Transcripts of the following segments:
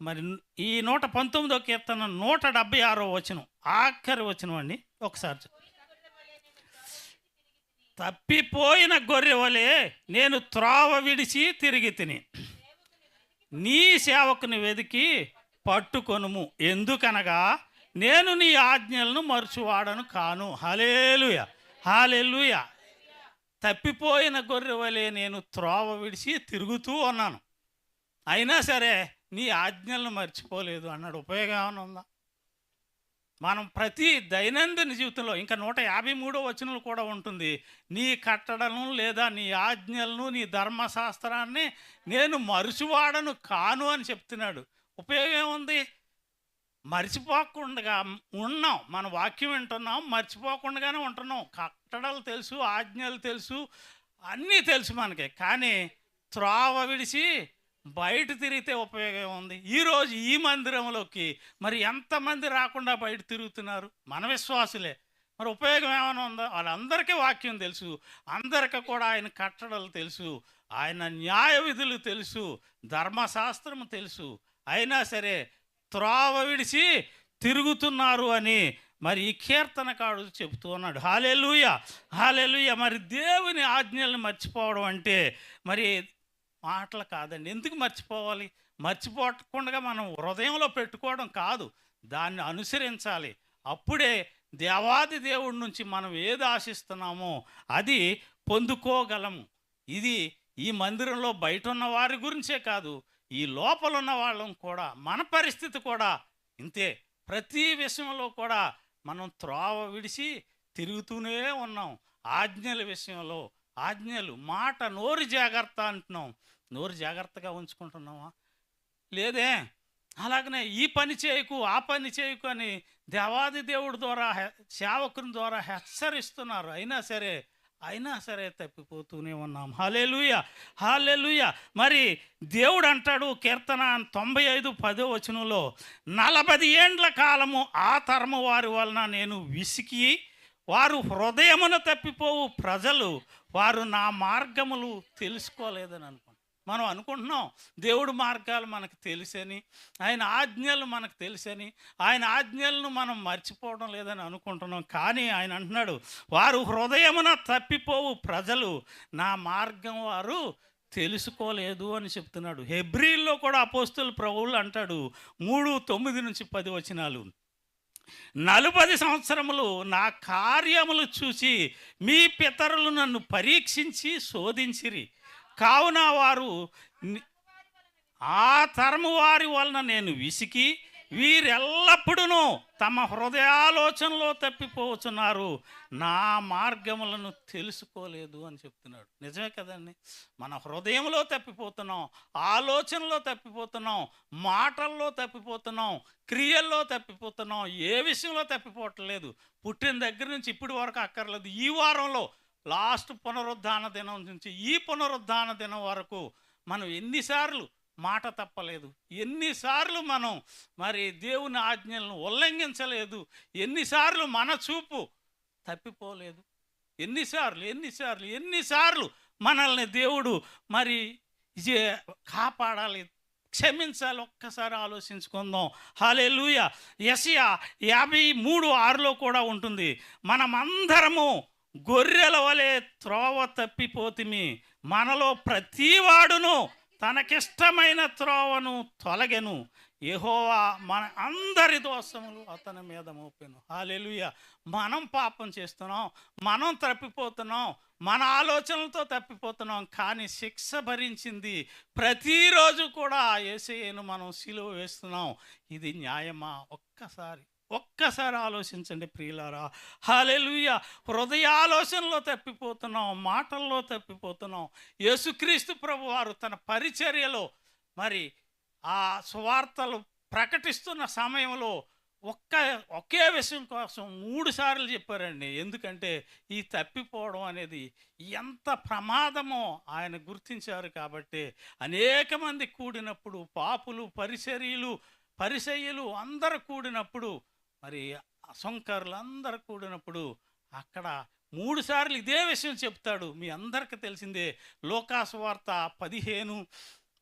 మరి ఈ నూట పంతొమ్మిదో కీర్తన నూట డెబ్బై ఆరో వచనం ఆఖరి వచనం అండి. ఒకసారి తప్పిపోయిన గొర్రె వలె నేను త్రోవ విడిచి తిరిగి తిని నీ సేవకుని వెతికి పట్టుకొనుము. ఎందుకనగా నేను నీ ఆజ్ఞలను మరుచువాడను కాను. హలేలుయ హాలెలుయ తప్పిపోయిన గొర్రె వలె నేను త్రోవ విడిచి తిరుగుతూ ఉన్నాను. అయినా సరే నీ ఆజ్ఞలను మర్చిపోలేదు అన్నాడు. ఉపయోగం ఏమైనా ఉందా? మనం ప్రతి దైనందిన జీవితంలో ఇంకా నూట యాభై మూడో వచనంలో కూడా ఉంటుంది నీ కట్టడలను లేదా నీ ఆజ్ఞలను నీ ధర్మశాస్త్రాన్ని నేను మరుచువాడను కాను అని చెప్తున్నాడు. ఉపయోగం ఏముంది? మర్చిపోకుండా ఉన్నాం. మన వాక్యం వింటున్నాం మర్చిపోకుండానే ఉంటున్నాం. కట్టడలు తెలుసు ఆజ్ఞలు తెలుసు అన్నీ తెలుసు మనకి. కానీ త్రోవ విడిచి బయట తిరిగితే ఉపయోగం ఉంది. ఈరోజు ఈ మందిరంలోకి మరి ఎంతమంది రాకుండా బయట తిరుగుతున్నారు? మన విశ్వాసులే. మరి ఉపయోగం ఏమైనా ఉందా? వాళ్ళందరికీ వాక్యం తెలుసు. అందరికీ కూడా ఆయన కట్టడలు తెలుసు. ఆయన న్యాయ విధులు తెలుసు. ధర్మశాస్త్రం తెలుసు. అయినా సరే త్రోవ విడిచి తిరుగుతున్నారు అని మరి ఈ కీర్తనకాడు చెబుతూ ఉన్నాడు. హాలెలుయ! హాలెలుయ! మరి దేవుని ఆజ్ఞలను మర్చిపోవడం అంటే మరి మాటలు కాదండి. ఎందుకు మర్చిపోవాలి? మర్చిపోకుండా మనం హృదయంలో పెట్టుకోవడం కాదు. దాన్ని అనుసరించాలి. అప్పుడే దేవాది దేవుడి నుంచి మనం ఏది ఆశిస్తున్నామో అది పొందుకోగలము ఇది ఈ మందిరంలో బయట ఉన్న వారి గురించే కాదు ఈ లోపల ఉన్న వాళ్ళం కూడా మన పరిస్థితి కూడా ఇంతే. ప్రతి విషయంలో కూడా మనం త్రోవ విడిచి తిరుగుతూనే ఉన్నాం. ఆజ్ఞల విషయంలో ఆజ్ఞలు మాట నోరు జాగ్రత్త అంటున్నాం. నోరు జాగ్రత్తగా ఉంచుకుంటున్నావా? లేదే. అలాగనే ఈ పని చేయకు ఆ పని చేయకు అని దేవాది దేవుడి ద్వారా సేవకుని ద్వారా హెచ్చరిస్తున్నారు. అయినా సరే అయినా సరే తప్పిపోతూనే ఉన్నాం. హాలేలుయ హాలేలుయ మరి దేవుడు అంటాడు కీర్తన తొంభై ఐదు పదో వచనంలో నలభై ఏండ్ల కాలము ఆ తరము వారి వలన నేను విసికి వారు హృదయమున తప్పిపోవు ప్రజలు వారు నా మార్గములు తెలుసుకోలేదని అనుకుంటున్నాం మనం అనుకుంటున్నాం దేవుడి మార్గాలు మనకు తెలుసని ఆయన ఆజ్ఞలు మనకు తెలుసని ఆయన ఆజ్ఞలను మనం మర్చిపోవడం లేదని అనుకుంటున్నాం. కానీ ఆయన అంటున్నాడు వారు హృదయమున తప్పిపోవు ప్రజలు నా మార్గం వారు తెలుసుకోలేదు అని చెప్తున్నాడు. హెబ్రిల్లో కూడా అపోస్తులు ప్రభువులు అంటాడు మూడు తొమ్మిది నుంచి పది వచనాలు. నలుపది సంవత్సరములు నా కార్యములు చూసి మీ పితరులు నన్ను పరీక్షించి శోధించిరి. కావున వారు ఆ తరము వారి వలన నేను విసికి వీరెల్లప్పుడూ తమ హృదయాలోచనలో తప్పిపోతున్నారు నా మార్గములను తెలుసుకోలేదు అని చెప్తున్నాడు. నిజమే కదండి? మన హృదయంలో తప్పిపోతున్నాం ఆలోచనలో తప్పిపోతున్నాం మాటల్లో తప్పిపోతున్నాం క్రియల్లో తప్పిపోతున్నాం ఏ విషయంలో తప్పిపోవట్లేదు. పుట్టిన దగ్గర నుంచి ఇప్పటి వరకు అక్కర్లేదు. ఈ వారంలో లాస్ట్ పునరుద్ధాన దినం నుంచి ఈ పునరుద్ధాన దినం వరకు మనం ఎన్నిసార్లు మాట తప్పలేదు. ఎన్నిసార్లు మనం మరి దేవుని ఆజ్ఞలను ఉల్లంఘించలేదు. ఎన్నిసార్లు మన చూపు తప్పిపోలేదు. ఎన్నిసార్లు ఎన్నిసార్లు ఎన్నిసార్లు మనల్ని దేవుడు మరి ఇదే కాపాడాలి. క్షమించాలి. ఒక్కసారి ఆలోచించుకుందాం. హాలేలుయ యసియా యాభై మూడు ఆరులో కూడా ఉంటుంది. మనమందరము గొర్రెల వలె త్రోవ తప్పిపోతిమి. మనలో ప్రతివాడును తనకిష్టమైన త్రోవను తొలగెను. యహోవా మన అందరి దోషములు అతని మీద మోపెను. హాలెలుయ మనం పాపం చేస్తున్నాం. మనం తప్పిపోతున్నాం. మన ఆలోచనలతో తప్పిపోతున్నాం. కానీ శిక్ష భరించింది. ప్రతిరోజు కూడా ఏసయ్యను మనం సిలువ వేస్తున్నాం. ఇది న్యాయమా? ఒక్కసారి ఒక్కసారి ఆలోచించండి ప్రియులారా. హాలెలుయ హృదయ ఆలోచనలో తప్పిపోతున్నాం మాటల్లో తప్పిపోతున్నాం. యేసుక్రీస్తు ప్రభు వారు తన పరిచర్యలో మరి ఆ సువార్తలు ప్రకటిస్తున్న సమయంలో ఒక్క ఒకే విషయం కోసం మూడు సార్లు చెప్పారండి. ఎందుకంటే ఈ తప్పిపోవడం అనేది ఎంత ప్రమాదమో ఆయన గుర్తించారు కాబట్టి అనేక మంది కూడినప్పుడు పాపులు పరిచర్యలు పరిసయ్యులు అందరు కూడినప్పుడు మరి అసంకారులందరూ కూడినప్పుడు అక్కడ మూడు సార్లు ఇదే విషయం చెప్తాడు. మీ అందరికీ తెలిసిందే లోకాసువార్త పదిహేను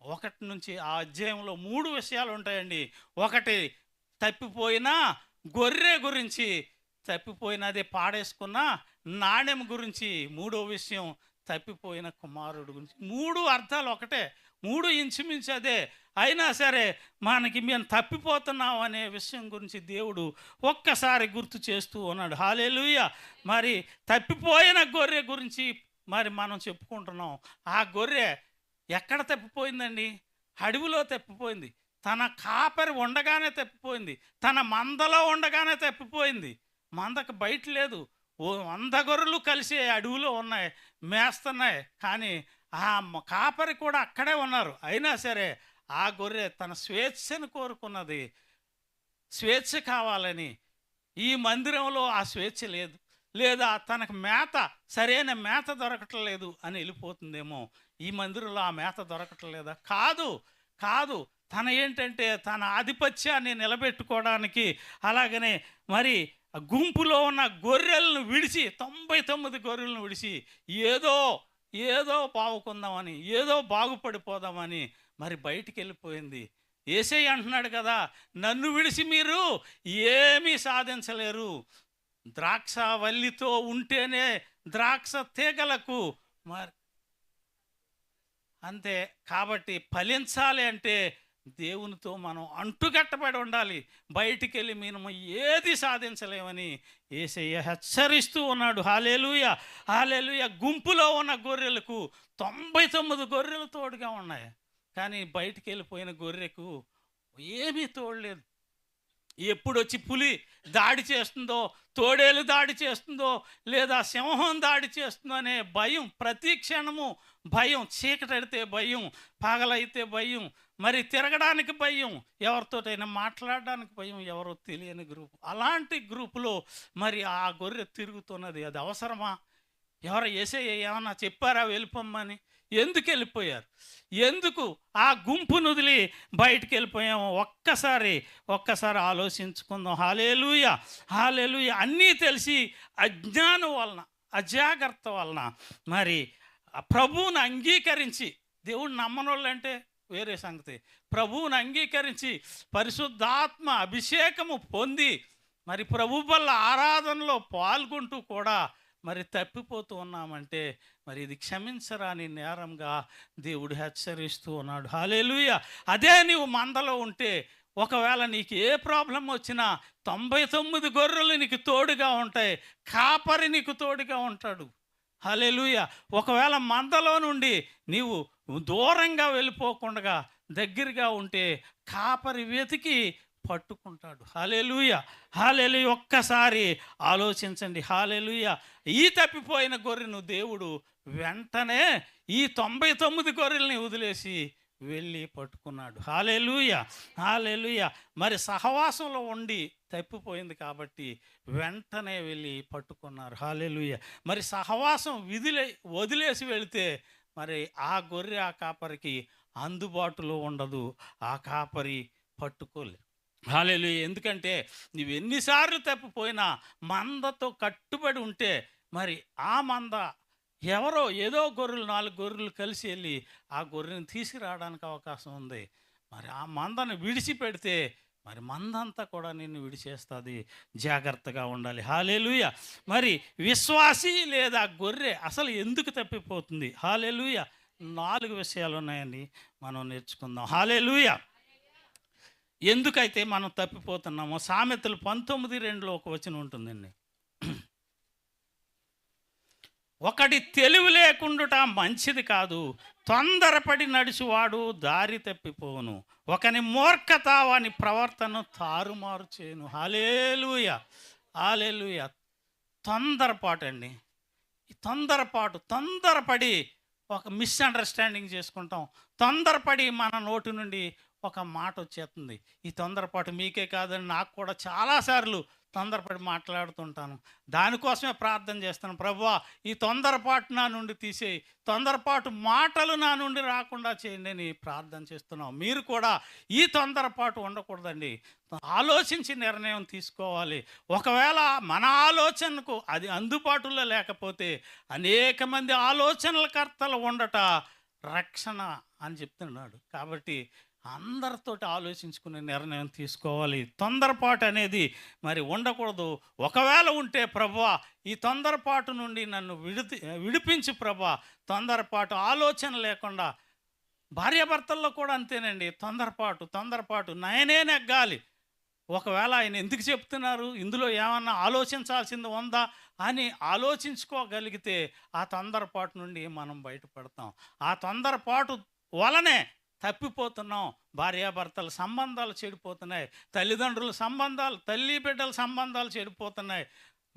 ఒకటి నుంచి ఆ అధ్యాయంలో మూడు విషయాలు ఉంటాయండి. ఒకటి తప్పిపోయిన గొర్రె గురించి తప్పిపోయినదే పాడేసుకున్న నాణ్యం గురించి మూడో విషయం తప్పిపోయిన కుమారుడు గురించి. మూడు అర్థాలు ఒకటే. మూడు ఇంచుమించు అదే. అయినా సరే మనకి మేము తప్పిపోతున్నాం అనే విషయం గురించి దేవుడు ఒక్కసారి గుర్తు చేస్తూ ఉన్నాడు. హాలేలుయ! మరి తప్పిపోయిన గొర్రె గురించి మరి మనం చెప్పుకుంటున్నాం. ఆ గొర్రె ఎక్కడ తప్పిపోయిందండి? అడవిలో తప్పిపోయింది. తన కాపరి ఉండగానే తప్పిపోయింది. తన మందలో ఉండగానే తప్పిపోయింది. మందకు బయట లేదు. ఓ వంద గొర్రెలు కలిసి అడవిలో ఉన్నాయి. మేస్తున్నాయి. కానీ ఆ కాపరి కూడా అక్కడే ఉన్నారు. అయినా సరే ఆ గొర్రె తన స్వేచ్ఛను కోరుకున్నది. స్వేచ్ఛ కావాలని ఈ మందిరంలో ఆ స్వేచ్ఛ లేదు. లేదా తనకు మేత సరైన మేత దొరకట్లేదు అని వెళ్ళిపోతుందేమో. ఈ మందిరంలో ఆ మేత దొరకట్లేదా? కాదు కాదు. తన ఏంటంటే తన ఆధిపత్యాన్ని నిలబెట్టుకోవడానికి అలాగనే మరి గుంపులో ఉన్న గొర్రెలను విడిచి తొంభై తొమ్మిది గొర్రెలను విడిచి ఏదో ఏదో పావుకుందామని ఏదో బాగుపడిపోదామని మరి బయటికి వెళ్ళిపోయింది ఏసై అంటున్నాడు కదా నన్ను విడిచి మీరు ఏమీ సాధించలేరు. ద్రాక్ష వల్లితో ఉంటేనే ద్రాక్ష తీగలకు మరి అంతే. కాబట్టి ఫలించాలి అంటే దేవునితో మనం అంటుకట్టబడి ఉండాలి. బయటికి వెళ్ళి మేము ఏది సాధించలేమని ఏసయ్య హెచ్చరిస్తూ ఉన్నాడు. హాలేలుయ! హాలేలుయ! గుంపులో ఉన్న గొర్రెలకు తొంభై తొమ్మిది గొర్రెలు తోడుగా ఉన్నాయి. కానీ బయటికి వెళ్ళిపోయిన గొర్రెకు ఏమీ తోడలేదు. ఎప్పుడు వచ్చి పులి దాడి చేస్తుందో తోడేలు దాడి చేస్తుందో లేదా సింహం దాడి చేస్తుందో అనే భయం ప్రతి క్షణము భయం చీకటడితే భయం పగలైతే భయం మరి తిరగడానికి భయం ఎవరితోటైనా మాట్లాడడానికి భయం ఎవరో తెలియని గ్రూప్. అలాంటి గ్రూపులో మరి ఆ గొర్రె తిరుగుతున్నది అది అవసరమా? ఎవరు వేసే ఏమన్నా చెప్పారా వెళ్ళిపోమ్మని? ఎందుకు వెళ్ళిపోయారు? ఎందుకు ఆ గుంపును వదిలి బయటికి వెళ్ళిపోయాము? ఒక్కసారి ఒక్కసారి ఆలోచించుకుందాం. Hallelujah hallelujah. అన్నీ తెలిసి అజ్ఞానం వలన అజాగ్రత్త వలన మరి ప్రభువుని అంగీకరించి దేవుడు నమ్మనోళ్ళంటే వేరే సంగతి. ప్రభువుని అంగీకరించి పరిశుద్ధాత్మ అభిషేకము పొంది మరి ప్రభు వల్ల ఆరాధనలో పాల్గొంటూ కూడా మరి తప్పిపోతూ ఉన్నామంటే మరి ఇది క్షమించరాని నేరంగా దేవుడు హెచ్చరిస్తూ ఉన్నాడు. హాలేలుయ అదే నీవు మందలో ఉంటే ఒకవేళ నీకు ఏ ప్రాబ్లం వచ్చినా తొంభై తొమ్మిది గొర్రెలు నీకు తోడుగా ఉంటాయి. కాపరి నీకు తోడుగా ఉంటాడు. హలెలుయ ఒకవేళ మందలో నుండి నీవు దూరంగా వెళ్ళిపోకుండా దగ్గరగా ఉంటే కాపరి వెతికి పట్టుకుంటాడు. హాలేలుయ హాలేలు ఒక్కసారి ఆలోచించండి. హాలేలుయ ఈ తప్పిపోయిన గొర్రెను దేవుడు వెంటనే ఈ తొంభై తొమ్మిది గొర్రెల్ని వదిలేసి వెళ్ళి పట్టుకున్నాడు. హాలేలుయ హాలేలుయ మరి సహవాసంలో ఉండి తప్పిపోయింది కాబట్టి వెంటనే వెళ్ళి పట్టుకున్నారు. హాలేలుయ మరి సహవాసం విధిలే వదిలేసి వెళితే మరి ఆ గొర్రె ఆ కాపరికి అందుబాటులో ఉండదు. ఆ కాపరి పట్టుకోలే హాలేలు ఎందుకంటే నువ్వు ఎన్నిసార్లు తప్పిపోయినా మందతో కట్టుబడి ఉంటే మరి ఆ మంద ఎవరో ఏదో గొర్రెలు నాలుగు గొర్రెలు కలిసి వెళ్ళి ఆ గొర్రెని తీసుకురావడానికి అవకాశం ఉంది. మరి ఆ మందను విడిచిపెడితే మరి మందంతా కూడా నిన్ను విడిచేస్తుంది. జాగ్రత్తగా ఉండాలి. హాలేలుయ! మరి విశ్వాసి లేదా గొర్రె అసలు ఎందుకు తప్పిపోతుంది? హాలేలుయ! నాలుగు విషయాలు ఉన్నాయని మనం నేర్చుకుందాం. హాలేలుయ! ఎందుకైతే మనం తప్పిపోతున్నామో సామెతలు పంతొమ్మిది రెండులో ఒక వచనం ఉంటుందండి. ఒకటి తెలివి లేకుండుట మంచిది కాదు. తొందరపడి నడిచివాడు దారి తప్పిపోను ఒకని మూర్ఖత వాని ప్రవర్తన తారుమారు చేయను హాలేలుయ హాలేలుయ. తొందరపాటు అండి ఈ తొందరపాటు తొందరపడి ఒక మిస్అండర్స్టాండింగ్ చేసుకుంటాం. తొందరపడి మన నోటి నుండి ఒక మాట వచ్చేస్తుంది ఈ తొందరపాటు మీకే కాదని నాకు కూడా చాలాసార్లు తొందరపడి మాట్లాడుతుంటాను. దానికోసమే ప్రార్థన చేస్తాను. ప్రభువా ఈ తొందరపాటు నా నుండి తీసేయి. తొందరపాటు మాటలు నా నుండి రాకుండా చేయండి అని ప్రార్థన చేస్తున్నాం మీరు కూడా ఈ తొందరపాటు ఉండకూడదండి. ఆలోచించి నిర్ణయం తీసుకోవాలి. ఒకవేళ మన ఆలోచనకు అది అందుబాటులో లేకపోతే అనేక మంది ఆలోచనల కర్తలు ఉండట రక్షణ అని చెప్తున్నాడు. కాబట్టి అందరితోటి ఆలోచించుకునే నిర్ణయం తీసుకోవాలి. తొందరపాటు అనేది మరి ఉండకూడదు. ఒకవేళ ఉంటే ప్రభా ఈ తొందరపాటు నుండి నన్ను విడిది విడిపించి ప్రభా. తొందరపాటు ఆలోచన లేకుండా భార్యాభర్తల్లో కూడా అంతేనండి. తొందరపాటు తొందరపాటు నయనే నెగ్గాలి. ఒకవేళ ఆయన ఎందుకు చెప్తున్నారు? ఇందులో ఏమన్నా ఆలోచించాల్సింది ఉందా? అని ఆలోచించుకోగలిగితే ఆ తొందరపాటు నుండి మనం బయటపడతాం. ఆ తొందరపాటు వలనే తప్పిపోతున్నాం భార్యాభర్తల సంబంధాలు చెడిపోతున్నాయి తల్లిదండ్రుల సంబంధాలు తల్లి బిడ్డల సంబంధాలు చెడిపోతున్నాయి.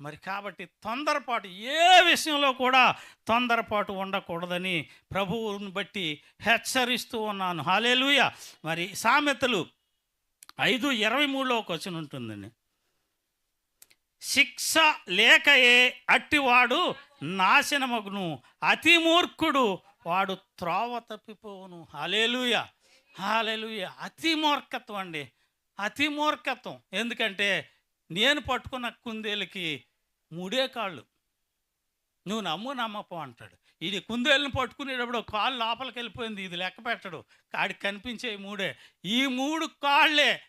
మరి కాబట్టి తొందరపాటు ఏ విషయంలో కూడా తొందరపాటు ఉండకూడదని ప్రభువుని బట్టి హెచ్చరిస్తూ ఉన్నాను. హాలేలుయ మరి సామెతలు ఐదు ఇరవై మూడులో ఒక ఉంటుందని ఉంటుందండి. శిక్ష లేకయే అట్టివాడు నాశనమగును అతి మూర్ఖుడు వాడు త్రోవ తప్పిపోవును. హాలేలుయ హాలేలుయ అతి మూర్ఖత్వం అండి. అతి మూర్ఖత్వం. ఎందుకంటే నేను పట్టుకున్న కుందేలుకి మూడే కాళ్ళు. నువ్వు నమ్ము నమ్మపో అంటాడు. ఇది కుందేలను పట్టుకునేటప్పుడు కాళ్ళు లోపలికి వెళ్ళిపోయింది. ఇది లెక్క పెట్టడు. కాడికి కనిపించే మూడే. ఈ మూడు కాళ్ళే.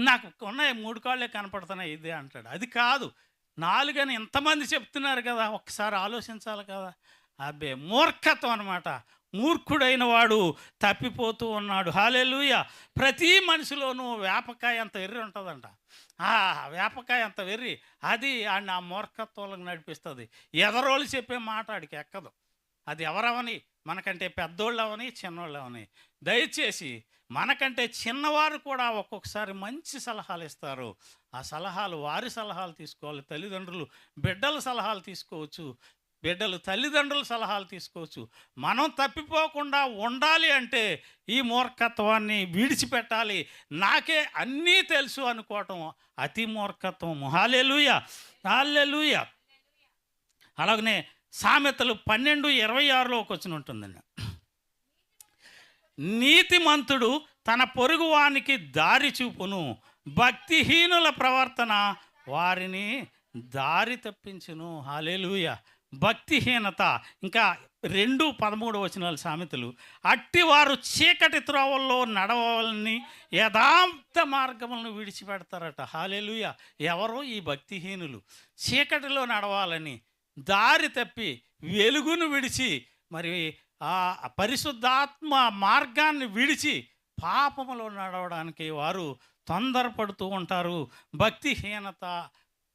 నాకు ఉన్నాయి మూడు కాళ్ళే కనపడుతున్నాయి. ఇదే అంటాడు. అది కాదు. నాలుగని ఎంతమంది చెప్తున్నారు కదా. ఒక్కసారి ఆలోచించాలి కదా. అబ్బే మూర్ఖత్వం అనమాట మూర్ఖుడైన వాడు తప్పిపోతూ ఉన్నాడు. హాలెలుయ ప్రతి మనిషిలోనూ వేపకాయ అంత వెర్రి ఉంటుందంట. ఆ వేపకాయ అంత వెర్రి. అది ఆడిని ఆ మూర్ఖత్వాలకు నడిపిస్తుంది. ఎదరోళ్ళు చెప్పే మాట ఆడికి ఎక్కదు. అది ఎవరవని మనకంటే పెద్దోళ్ళు అవని చిన్నోళ్ళు అవని దయచేసి మనకంటే చిన్నవారు కూడా ఒక్కొక్కసారి మంచి సలహాలు ఇస్తారు. ఆ సలహాలు వారి సలహాలు తీసుకోవాలి. తల్లిదండ్రులు బిడ్డల సలహాలు తీసుకోవచ్చు. బిడ్డలు తల్లిదండ్రుల సలహాలు తీసుకోవచ్చు. మనం తప్పిపోకుండా ఉండాలి అంటే ఈ మూర్ఖత్వాన్ని విడిచిపెట్టాలి. నాకే అన్నీ తెలుసు అనుకోవటం అతి మూర్ఖత్వం. హాలెలుయ హాలెలుయ అలాగనే సామెతలు పన్నెండు ఇరవై ఆరులో ఒక వచ్చిన ఉంటుందండి. నీతిమంతుడు తన పొరుగువానికి దారి చూపును భక్తిహీనుల ప్రవర్తన వారిని దారి తప్పించును. హాలేలుయ భక్తిహీనత ఇంకా రెండు పదమూడు వచనాల సామెతలు. అట్టివారు చీకటి త్రోవల్లో నడవాలని యథార్థ మార్గములను విడిచిపెడతారట. హాలేలుయ! ఎవరు? ఈ భక్తిహీనులు. చీకటిలో నడవాలని దారి తప్పి వెలుగును విడిచి మరి ఆ పరిశుద్ధాత్మ మార్గాన్ని విడిచి పాపములో నడవడానికి వారు తొందరపడుతూ ఉంటారు. భక్తిహీనత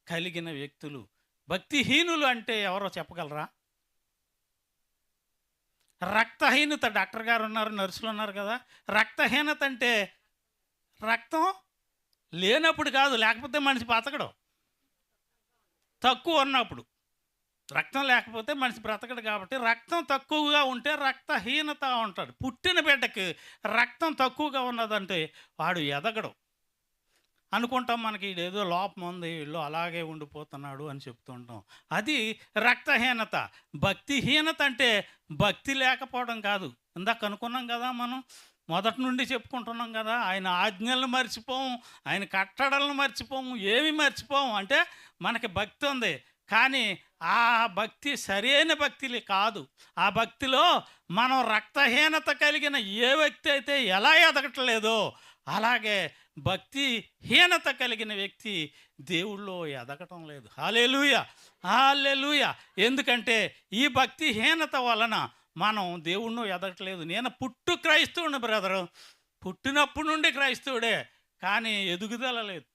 కలిగిన వ్యక్తులు. భక్తిహీనులు అంటే ఎవరో చెప్పగలరా? రక్తహీనత డాక్టర్ గారు ఉన్నారు నర్సులు ఉన్నారు కదా. రక్తహీనత అంటే రక్తం లేనప్పుడు కాదు లేకపోతే మనిషి బతకడు తక్కువ ఉన్నప్పుడు. రక్తం లేకపోతే మనిషి బ్రతకడు కాబట్టి రక్తం తక్కువగా ఉంటే రక్తహీనత ఉంటాడు. పుట్టిన బిడ్డకి రక్తం తక్కువగా ఉన్నదంటే వాడు ఎదగడు. అనుకుంటాం మనకి ఏదో లోపం ఉంది వీళ్ళు అలాగే ఉండిపోతున్నాడు అని చెప్తుంటాం. అది రక్తహీనత. భక్తిహీనత అంటే భక్తి లేకపోవడం కాదు. ఇందాక అనుకున్నాం కదా మనం మొదటి నుండి చెప్పుకుంటున్నాం కదా ఆయన ఆజ్ఞలను మర్చిపోము ఆయన కట్టడలను మర్చిపోము ఏమి మర్చిపోము. అంటే మనకి భక్తి ఉంది కానీ ఆ భక్తి సరైన భక్తి కాదు. ఆ భక్తిలో మనం రక్తహీనత కలిగిన ఏ వ్యక్తి అయితే ఎలా ఎదగట్లేదో అలాగే భక్తి హీనత కలిగిన వ్యక్తి దేవుళ్ళో ఎదగటం లేదు. హాలేలుయ! హాలేలుయ! ఎందుకంటే ఈ భక్తి హీనత వలన మనం దేవుణ్ణి ఎదగట్లేదు. నేను పుట్టు క్రైస్తవుని బ్రదరు. పుట్టినప్పటి నుండి క్రైస్తవుడే కానీ ఎదుగుదల లేదు.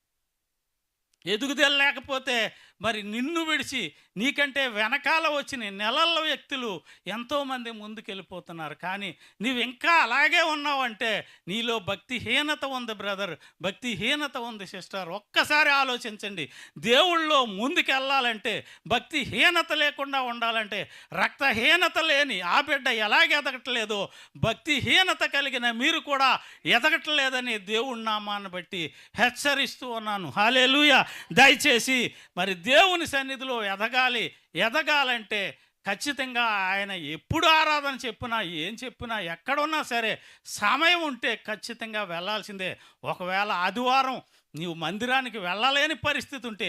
ఎదుగుదల లేకపోతే మరి నిన్ను విడిచి నీకంటే వెనకాల వచ్చిన నెలల వ్యక్తులు ఎంతోమంది ముందుకెళ్ళిపోతున్నారు. కానీ నీవు ఇంకా అలాగే ఉన్నావంటే నీలో భక్తిహీనత ఉంది బ్రదర్. భక్తిహీనత ఉంది సిస్టర్. ఒక్కసారి ఆలోచించండి. దేవుళ్ళో ముందుకెళ్ళాలంటే భక్తిహీనత లేకుండా ఉండాలంటే రక్తహీనత లేని ఆ బిడ్డ ఎలాగ ఎదగట్లేదో? భక్తిహీనత కలిగిన మీరు కూడా ఎదగట్లేదని దేవుడి నామాన్ని బట్టి హెచ్చరిస్తూ ఉన్నాను. హాలేలుయ దయచేసి మరి దేవుని సన్నిధిలో ఎదగాలి. ఎదగాలంటే ఖచ్చితంగా ఆయన ఎప్పుడు ఆరాధన చెప్పినా ఏం చెప్పినా ఎక్కడున్నా సరే సమయం ఉంటే ఖచ్చితంగా వెళ్ళాల్సిందే ఒకవేళ ఆదివారం నీవు మందిరానికి వెళ్ళలేని పరిస్థితి ఉంటే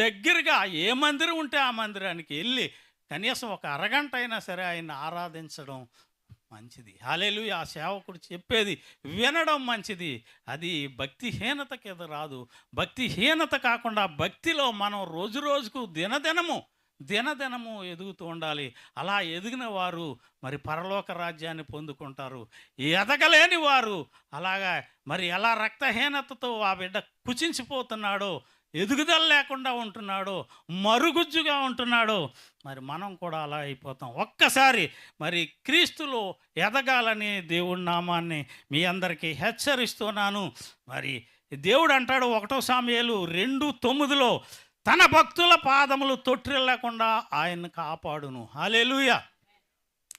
దగ్గరగా ఏ మందిరం ఉంటే ఆ మందిరానికి వెళ్ళి కనీసం ఒక అరగంట అయినా సరే ఆయన ఆరాధించడం మంచిది. హాలేలు ఆ సేవకుడు చెప్పేది వినడం మంచిది. అది భక్తిహీనత కింద రాదు. భక్తిహీనత కాకుండా భక్తిలో మనం రోజు రోజుకు దినదినము దినదినము ఎదుగుతూ ఉండాలి. అలా ఎదిగిన వారు మరి పరలోక రాజ్యాన్ని పొందుకుంటారు. ఎదగలేని వారు అలాగా మరి ఎలా రక్తహీనతతో ఆ బిడ్డ కుచించిపోతున్నాడో ఎదుగుదల లేకుండా ఉంటున్నాడో మరుగుజ్జుగా ఉంటున్నాడో. మరి మనం కూడా అలా అయిపోతాం. ఒక్కసారి మరి క్రీస్తులో ఎదగాలని దేవుడి నామాన్ని మీ అందరికీ హెచ్చరిస్తున్నాను. మరి దేవుడు అంటాడు ఒకటో సామ్యాలు రెండు తొమ్మిదిలో తన భక్తుల పాదములు తొట్టిల్లకుండా ఆయన్ని కాపాడును. హాలేలుయ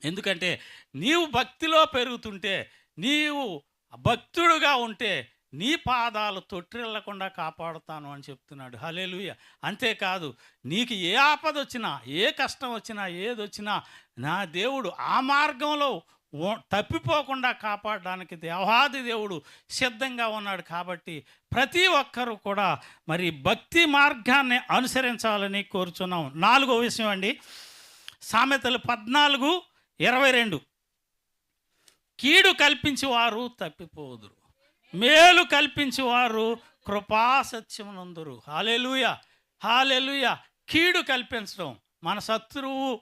ఎందుకంటే నీవు భక్తిలో పెరుగుతుంటే నీవు భక్తుడుగా ఉంటే నీ పాదాలు తొట్టిల్లకుండా కాపాడుతాను అని చెప్తున్నాడు. హలేలుయ అంతేకాదు నీకు ఏ ఆపద వచ్చినా ఏ కష్టం వచ్చినా ఏది వచ్చినా నా దేవుడు ఆ మార్గంలో ఓ- తప్పిపోకుండా కాపాడడానికి దేవాది దేవుడు సిద్ధంగా ఉన్నాడు కాబట్టి ప్రతి ఒక్కరూ కూడా మరి భక్తి మార్గాన్ని అనుసరించాలని కోరుచున్నాం. నాలుగో విషయం అండి. సామెతలు పద్నాలుగు ఇరవై రెండు. కీడు కల్పించి వారు తప్పిపోదురు. మేలు కల్పించేవారు కృపాసత్యమునందురు. Hallelujah hallelujah. కీడు కల్పించడం. మన శత్రువు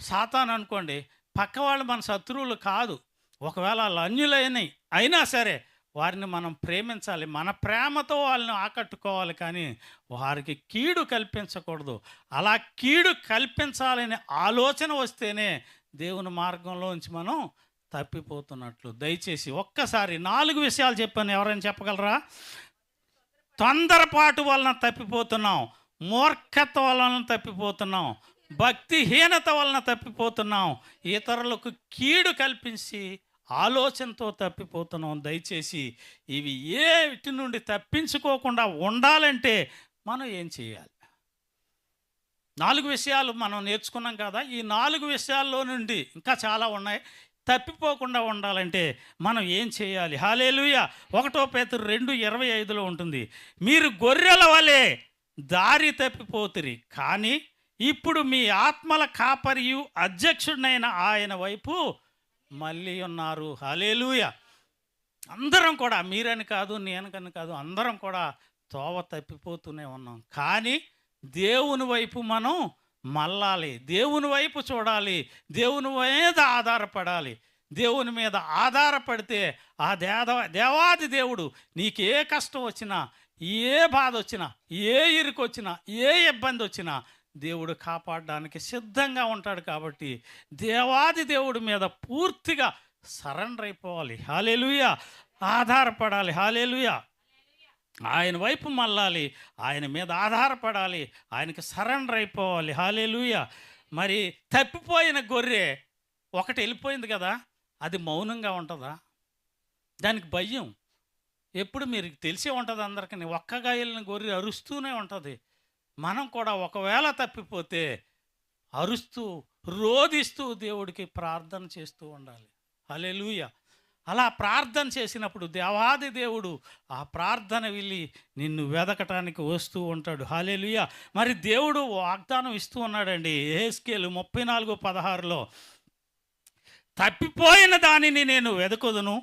సాతాన్ అనుకోండి పక్క వాళ్ళు మన శత్రువులు కాదు. ఒకవేళ వాళ్ళు అన్యులైనవి అయినా సరే వారిని మనం ప్రేమించాలి. మన ప్రేమతో వాళ్ళని ఆకట్టుకోవాలి కానీ వారికి కీడు కల్పించకూడదు. అలా కీడు కల్పించాలనే ఆలోచన వస్తేనే దేవుని మార్గంలోంచి మనం తప్పిపోతున్నట్లు. దయచేసి ఒక్కసారి నాలుగు విషయాలు చెప్పాను ఎవరైనా చెప్పగలరా? తొందరపాటు వలన తప్పిపోతున్నాం. మూర్ఖత వలన తప్పిపోతున్నాం. భక్తిహీనత వలన తప్పిపోతున్నాం. ఇతరులకు కీడు కల్పించి ఆలోచనతో తప్పిపోతున్నాం. దయచేసి ఇవి ఏ వీటి నుండి తప్పించుకోకుండా ఉండాలంటే మనం ఏం చేయాలి? నాలుగు విషయాలు మనం నేర్చుకున్నాం కదా ఈ నాలుగు విషయాల్లో నుండి ఇంకా చాలా ఉన్నాయి. తప్పిపోకుండా ఉండాలంటే మనం ఏం చేయాలి? హాలేలుయ. ఒకటో పేతురు రెండు ఇరవై ఐదులో ఉంటుంది. మీరు గొర్రెల వలె దారి తప్పిపోతురి కానీ ఇప్పుడు మీ ఆత్మల కాపరియు అధ్యక్షుడైన ఆయన వైపు మళ్ళీ ఉన్నారు. హాలేలుయ. అందరం కూడా మీరని కాదు నేనకని కాదు అందరం కూడా తోవ తప్పిపోతూనే ఉన్నాం. కానీ దేవుని వైపు మనం మళ్ళాలి. దేవుని వైపు చూడాలి. దేవుని మీద ఆధారపడాలి. దేవుని మీద ఆధారపడితే ఆ దేవ దేవాది దేవుడు నీకు ఏ కష్టం వచ్చినా ఏ బాధ వచ్చినా ఏ ఇరుకు వచ్చినా ఏ ఇబ్బంది వచ్చినా దేవుడు కాపాడడానికి సిద్ధంగా ఉంటాడు కాబట్టి దేవాది దేవుడి మీద పూర్తిగా సరెండర్ అయిపోవాలి. హాలేలుయ! ఆధారపడాలి. హాలేలుయ! ఆయన వైపు మళ్ళాలి ఆయన మీద ఆధారపడాలి ఆయనకి సరెండర్ అయిపోవాలి. హాలేలుయ. మరి తప్పిపోయిన గొర్రె ఒకటి వెళ్ళిపోయింది కదా అది మౌనంగా ఉంటుందా? దానికి భయం. ఎప్పుడు మీరు తెలిసే ఉంటుంది అందరికీ ఒక్కగా వెళ్ళిన గొర్రె అరుస్తూనే ఉంటుంది. మనం కూడా ఒకవేళ తప్పిపోతే అరుస్తూ రోధిస్తూ దేవుడికి ప్రార్థన చేస్తూ ఉండాలి. హల్లెలూయా అలా ప్రార్థన చేసినప్పుడు దేవాది దేవుడు ఆ ప్రార్థన వెళ్ళి నిన్ను వెదకటానికి వస్తూ ఉంటాడు. హాలేలుయ మరి దేవుడు వాగ్దానం ఇస్తూ ఉన్నాడండి. ఏస్కేలు ముప్పై నాలుగు పదహారులో తప్పిపోయిన దానిని నేను వెదకుదును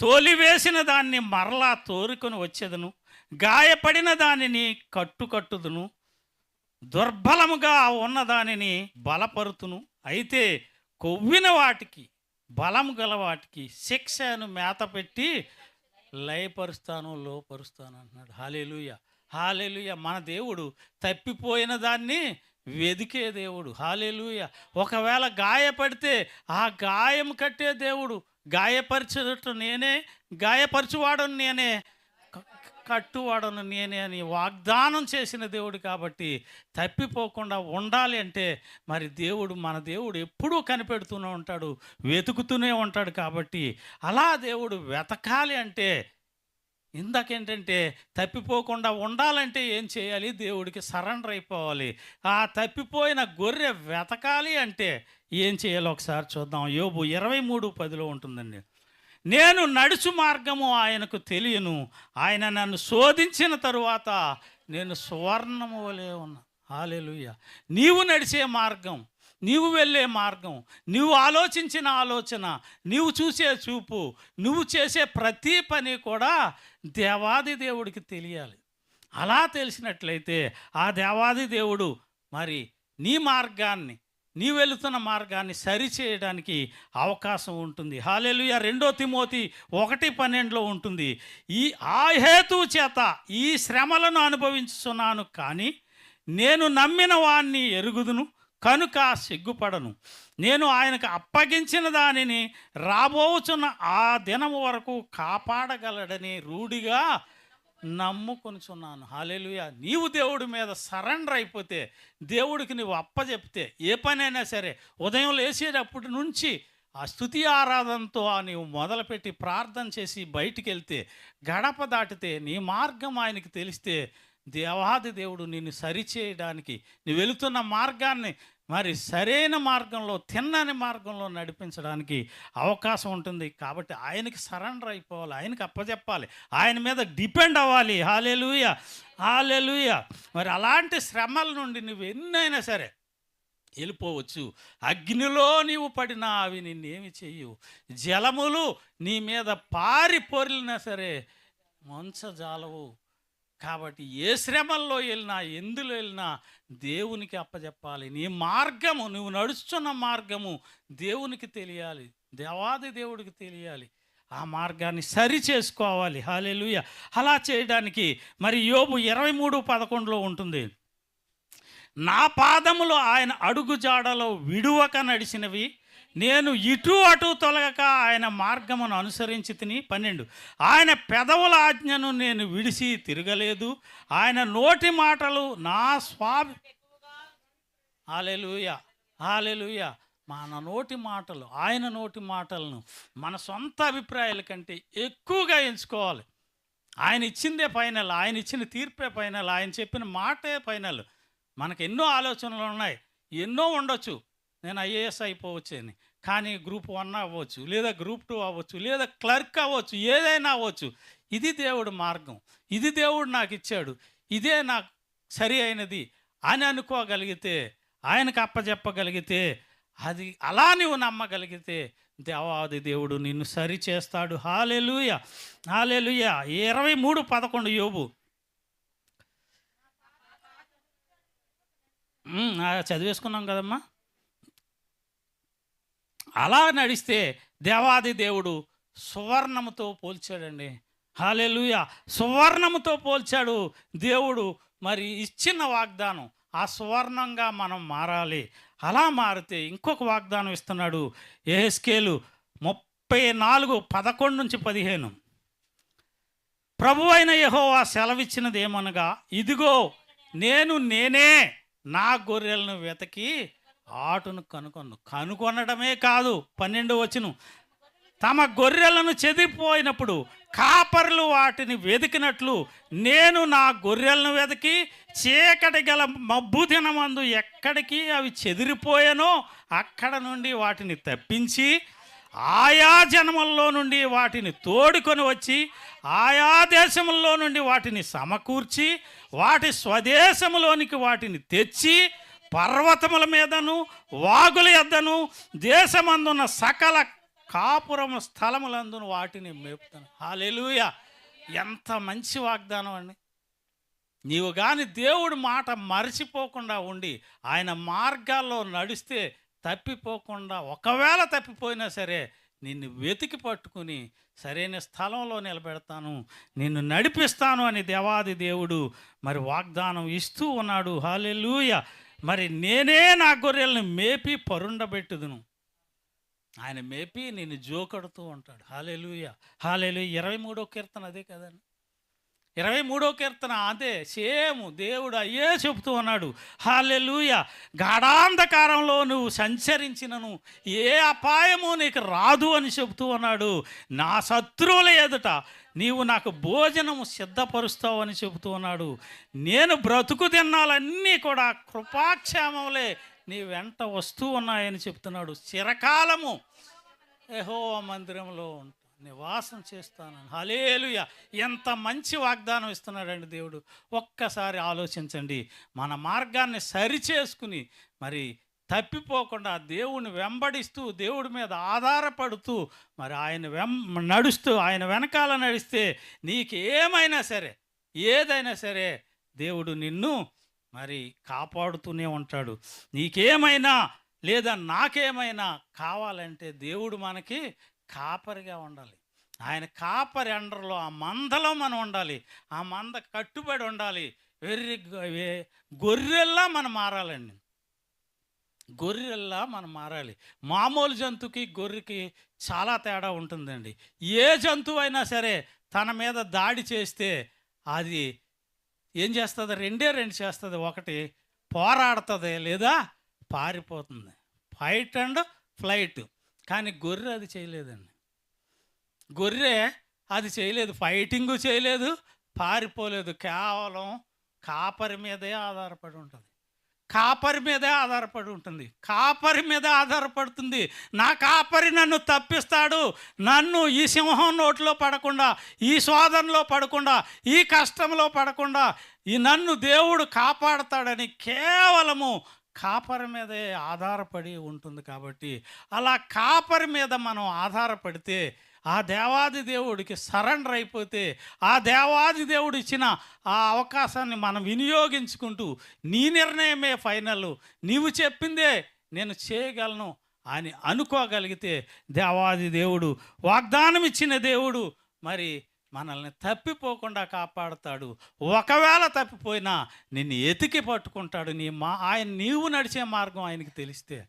తోలివేసిన దాన్ని మరలా తోరుకొని వచ్చేదను గాయపడిన దానిని కట్టుకట్టుదును దుర్బలముగా ఉన్న దానిని బలపరుతును. అయితే కొవ్విన వాటికి బలం గల వాటికి శిక్షను మేత పెట్టి లయపరుస్తాను లోపరుస్తాను అంటున్నాడు. హాలేలుయ. హాలేలుయ. మన దేవుడు తప్పిపోయిన దాన్ని వెదికే దేవుడు. హాలేలుయ. ఒకవేళ గాయపడితే ఆ గాయం కట్టే దేవుడు. గాయపరిచేటట్టు నేనే గాయపరచువాడను నేనే. కట్టువాడను నేనే అని వాగ్దానం చేసిన దేవుడు కాబట్టి తప్పిపోకుండా ఉండాలి అంటే మరి దేవుడు మన దేవుడు ఎప్పుడూ కనిపెడుతూనే ఉంటాడు వెతుకుతూనే ఉంటాడు కాబట్టి అలా దేవుడు వెతకాలి అంటే ఇందాకేంటంటే తప్పిపోకుండా ఉండాలంటే ఏం చేయాలి? దేవుడికి సరెండర్ అయిపోవాలి. ఆ తప్పిపోయిన గొర్రె వెతకాలి అంటే ఏం చేయాలో ఒకసారి చూద్దాం. యోబు ఇరవై మూడు పదిలో ఉంటుందండి. నేను నడుచు మార్గము ఆయనకు తెలియను. ఆయన నన్ను శోధించిన తరువాత నేను సువర్ణము వలె ఉన్నా. హాలేలుయ్య నీవు నడిచే మార్గం నీవు వెళ్ళే మార్గం నువ్వు ఆలోచించిన ఆలోచన నీవు చూసే చూపు నువ్వు చేసే ప్రతి పని కూడా దేవాది దేవుడికి తెలియాలి. అలా తెలిసినట్లయితే ఆ దేవాది దేవుడు మరి నీ మార్గాన్ని నీ వెళుతున్న మార్గాన్ని సరిచేయడానికి అవకాశం ఉంటుంది. హాలేలుయ. రెండో తిమోతి ఒకటి పన్నెండులో ఉంటుంది. ఈ ఆ హేతు చేత ఈ శ్రమలను అనుభవించుతున్నాను కానీ నేను నమ్మిన వాణ్ణి ఎరుగుదును కనుక సిగ్గుపడను. నేను ఆయనకు అప్పగించిన దానిని రాబోచున్న ఆ దినము వరకు కాపాడగలడని రూఢిగా నమ్ముకొనిచున్నాను. హాలేలుయ నీవు దేవుడి మీద సరెండర్ అయిపోతే దేవుడికి నువ్వు అప్పచెప్తే ఏ పనైనా సరే ఉదయం లేచేటప్పటి నుంచి ఆ స్థుతి ఆరాధనతో నీవు మొదలుపెట్టి ప్రార్థన చేసి బయటికి వెళ్తే గడప దాటితే నీ మార్గం ఆయనకి తెలిస్తే దేవాది దేవుడు నిన్ను సరిచేయడానికి నువ్వు వెళుతున్న మార్గాన్ని మరి సరైన మార్గంలో తిన్నని మార్గంలో నడిపించడానికి అవకాశం ఉంటుంది. కాబట్టి ఆయనకి సరెండర్ అయిపోవాలి. ఆయనకి అప్పచెప్పాలి ఆయన మీద డిపెండ్ అవ్వాలి. హాలెలుయ! హాలెలుయ! మరి అలాంటి శ్రమల నుండి నువ్వు ఎన్నైనా సరే వెళ్ళిపోవచ్చు. అగ్నిలో నీవు పడినా అవి నిన్నేమి చెయ్యు జలములు నీ మీద పారి పొరిలినా సరే మంచజాలవు. కాబట్టి ఏ శ్రమల్లో వెళ్ళినా ఎందులో వెళ్ళినా దేవునికి అప్పచెప్పాలి నీ మార్గము నువ్వు నడుస్తున్న మార్గము దేవునికి తెలియాలి. దేవాది దేవుడికి తెలియాలి. ఆ మార్గాన్ని సరి చేసుకోవాలి. హాలెలుయ అలా చేయడానికి మరి యోబు ఇరవై మూడు పదకొండులో ఉంటుంది. నా పాదములు ఆయన అడుగుజాడలో విడువక నడిచినవి నేను ఇటు అటు తొలగక ఆయన మార్గమును అనుసరించి తిని పన్నెండు. ఆయన పెదవుల ఆజ్ఞను నేను విడిసి తిరగలేదు. ఆయన నోటి మాటలు నా స్వామి హాలెలుయ హాలెలుయ మన నోటి మాటలు ఆయన నోటి మాటలను మన సొంత అభిప్రాయాల కంటే ఎక్కువగా ఎంచుకోవాలి. ఆయన ఇచ్చిందే ఫైనల్ ఆయన ఇచ్చిన తీర్పే ఫైనల్ ఆయన చెప్పిన మాటే ఫైనల్. మనకు ఎన్నో ఆలోచనలు ఉన్నాయి. ఎన్నో ఉండొచ్చు. నేను ఐఏఎస్ అయిపోవచ్చు అని కానీ గ్రూప్ వన్ అవ్వచ్చు లేదా గ్రూప్ టూ అవ్వచ్చు లేదా క్లర్క్ అవ్వచ్చు ఏదైనా అవ్వచ్చు. ఇది దేవుడు మార్గం. ఇది దేవుడు నాకు ఇచ్చాడు. ఇదే నాకు సరి అయినది అని అనుకోగలిగితే ఆయనకు అప్పచెప్పగలిగితే అది అలా నువ్వు నమ్మగలిగితే దేవాది దేవుడు నిన్ను సరి చేస్తాడు. హాలెలుయ! హాలెలుయ! ఇరవై మూడు పదకొండు యోబు. చదివేసుకున్నాం కదమ్మా. అలా నడిస్తే దేవాది దేవుడు సువర్ణముతో పోల్చాడండి. హాలెలుయ సువర్ణముతో పోల్చాడు దేవుడు. మరి ఇచ్చిన వాగ్దానం ఆ సువర్ణంగా మనం మారాలి. అలా మారితే ఇంకొక వాగ్దానం ఇస్తున్నాడు ఏహెస్కేలు ముప్పై నాలుగు పదకొండు నుంచి పదిహేను. ప్రభు అయిన యహోవా సెలవిచ్చినది ఏమనగా ఇదిగో నేను నేనే నా గొర్రెలను వెతకి ఆటును కనుకొను కనుకొనడమే కాదు పన్నెండు వచ్చును తమ గొర్రెలను చెదిపోయినప్పుడు కాపర్లు వాటిని వెతికినట్లు నేను నా గొర్రెలను వెతికి చీకటి గల మబ్బు దినమందు ఎక్కడికి అవి చెదిరిపోయానో అక్కడ నుండి వాటిని తప్పించి ఆయా జనముల్లో నుండి వాటిని తోడుకొని వచ్చి ఆయా దేశముల్లో నుండి వాటిని సమకూర్చి వాటి స్వదేశములోనికి వాటిని తెచ్చి పర్వతముల మీదను వాగుల యొద్దను దేశమందున్న సకల కాపురము స్థలములందును వాటిని మేపుతాను. హాలెలూయ ఎంత మంచి వాగ్దానం అండి. నీవు కానీ దేవుడు మాట మరచిపోకుండా ఉండి ఆయన మార్గాల్లో నడిస్తే తప్పిపోకుండా ఒకవేళ తప్పిపోయినా సరే నిన్ను వెతికి పట్టుకుని సరైన స్థలంలో నిలబెడతాను. నిన్ను నడిపిస్తాను అని దేవాది దేవుడు మరి వాగ్దానం ఇస్తూ ఉన్నాడు. హాలెలూయ మరి నేనే నా గొర్రెలను మేపి పరుండబెట్టుదును. ఆయన మేపి నేను జోకడుతూ ఉంటాడు. హాలేలుయ. హాలేలు ఇరవై మూడో కీర్తన అదే కదండి. ఇరవై మూడో కీర్తన అదే సేమ్ దేవుడు అయ్యే చెబుతూ ఉన్నాడు. హాలెలుయ! గాఢాంధకారంలో నువ్వు సంచరించినను ఏ అపాయము నీకు రాదు అని చెబుతూ ఉన్నాడు. నా శత్రువుల ఎదుట నీవు నాకు భోజనము సిద్ధపరుస్తావు అని చెబుతూ ఉన్నాడు. నేను బ్రతుకు తిన్నాలన్నీ కూడా కృపాక్షేమములే నీ వెంట వస్తూ ఉన్నాయని చెప్తున్నాడు చిరకాలము ఏహో మందిరంలో ఉంటా. నివాసం చేస్తాను హలేలుయ ఎంత మంచి వాగ్దానం ఇస్తున్నాడండి దేవుడు. ఒక్కసారి ఆలోచించండి. మన మార్గాన్ని సరిచేసుకుని మరి తప్పిపోకుండా దేవుని వెంబడిస్తూ దేవుడి మీద ఆధారపడుతూ మరి ఆయన వెం నడుస్తూ ఆయన వెనకాల నడిస్తే నీకు ఏమైనా సరే ఏదైనా సరే దేవుడు నిన్ను మరి కాపాడుతూనే ఉంటాడు. నీకేమైనా లేదా నాకేమైనా కావాలంటే దేవుడు మనకి కాపరిగా ఉండాలి. ఆయన కాపరి అండర్లో ఆ మందలో మనం ఉండాలి. ఆ మంద కట్టుబడి ఉండాలి. వెర్రి గొర్రెల్లా మనం మారాలండి. గొర్రెల్లా మనం మారాలి. మామూలు జంతువుకి గొర్రెకి చాలా తేడా ఉంటుందండి. ఏ జంతువు అయినా సరే తన మీద దాడి చేస్తే అది ఏం చేస్తుంది? రెండే రెండు చేస్తుంది. ఒకటి పోరాడుతుంది లేదా పారిపోతుంది. Fight and flight. కానీ గొర్రె అది చేయలేదండి. గొర్రె అది చేయలేదు ఫైటింగు చేయలేదు పారిపోలేదు. కేవలం కాపరి మీదే ఆధారపడి ఉంటుంది. కాపరి మీదే ఆధారపడి ఉంటుంది. కాపరి మీదే ఆధారపడుతుంది. నా కాపరి నన్ను తప్పిస్తాడు. నన్ను ఈ సింహం నోట్లో పడకుండా ఈ శోధనలో పడకుండా ఈ కష్టంలో పడకుండా ఈ నన్ను దేవుడు కాపాడతాడని కేవలము కాపరి మీదే ఆధారపడి ఉంటుంది కాబట్టి అలా కాపరి మీద మనం ఆధారపడితే ఆ దేవాది దేవుడికి సరెండర్ అయిపోతే ఆ దేవాది దేవుడు ఇచ్చిన ఆ అవకాశాన్ని మనం వినియోగించుకుంటూ నీ నిర్ణయమే ఫైనల్ నీవు చెప్పిందే నేను చేయగలను అని అనుకోగలిగితే దేవాది దేవుడు వాగ్దానం ఇచ్చిన దేవుడు మరి మనల్ని తప్పిపోకుండా కాపాడుతాడు. ఒకవేళ తప్పిపోయినా నిన్ను ఎతికి పట్టుకుంటాడు. నీ మా ఆయన నీవు నడిచే మార్గం ఆయనకి తెలిస్తే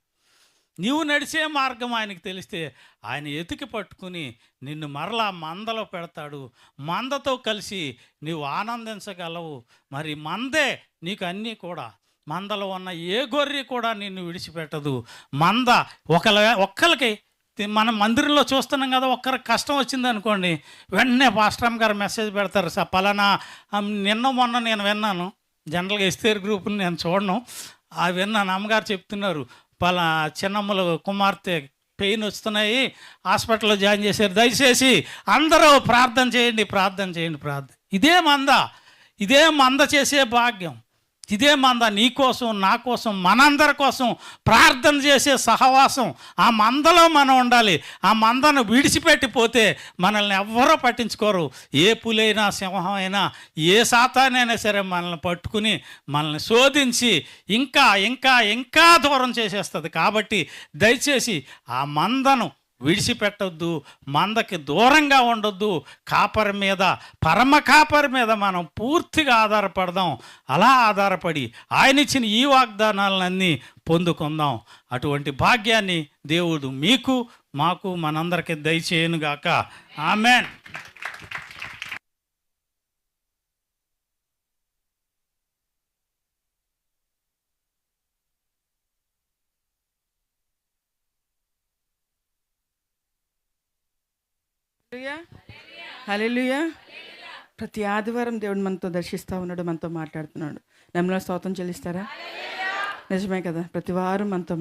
నీవు నడిచే మార్గం ఆయనకి తెలిస్తే ఆయన ఎతికి పట్టుకుని నిన్ను మరలా మందలో పెడతాడు. మందతో కలిసి నీవు ఆనందించగలవు. మరి మందే నీకు అన్నీ కూడా. మందలో ఉన్న ఏ గొర్రె కూడా నిన్ను విడిచిపెట్టదు. మంద ఒకళ్ళ ఒక్కరికి మనం మందిరంలో చూస్తున్నాం కదా ఒక్కరికి కష్టం వచ్చింది అనుకోండి వెంటనే పాస్టమ్ గారు మెసేజ్ పెడతారు సార్ పలానా నిన్న మొన్న నేను విన్నాను జనరల్గా ఎస్తేర్ గ్రూప్ని నేను చూడను ఆ విన్నాను. అమ్మగారు చెప్తున్నారు పలా చిన్నమ్మల కుమార్తె పెయిన్ వస్తున్నాయి హాస్పిటల్లో జాయిన్ చేశారు దయచేసి అందరూ ప్రార్థన చేయండి ప్రార్థన చేయండి ప్రార్థన ఇదే మంద ఇదే మంద చేసే భాగ్యం. ఇదే మంద నీ కోసం నా కోసం మనందరి కోసం ప్రార్థన చేసే సహవాసం. ఆ మందలో మనం ఉండాలి. ఆ మందను విడిచిపెట్టిపోతే మనల్ని ఎవ్వరూ పట్టించుకోరు. ఏ పులైనా సింహం అయినా ఏ సాతానైనా సరే మనల్ని పట్టుకుని మనల్ని శోధించి ఇంకా ఇంకా ఇంకా దూరం చేసేస్తుంది. కాబట్టి దయచేసి ఆ మందను విడిచిపెట్టొద్దు మందకి దూరంగా ఉండొద్దు కాపరి మీద పరమ కాపరి మీద మనం పూర్తిగా ఆధారపడదాం. అలా ఆధారపడి ఆయన ఇచ్చిన ఈ వాగ్దానాలన్నీ పొందుకుందాం. అటువంటి భాగ్యాన్ని దేవుడు మీకు మాకు మనందరికీ దయచేయనుగాక. ఆమెన్. హలెలుయా ప్రతి ఆదివారం దేవుడు మనతో దర్శిస్తూ ఉన్నాడు మనతో మాట్లాడుతున్నాడు. నెమ్మల స్తోత్రం చెల్లిస్తారా? నిజమే కదా ప్రతి వారం మనతో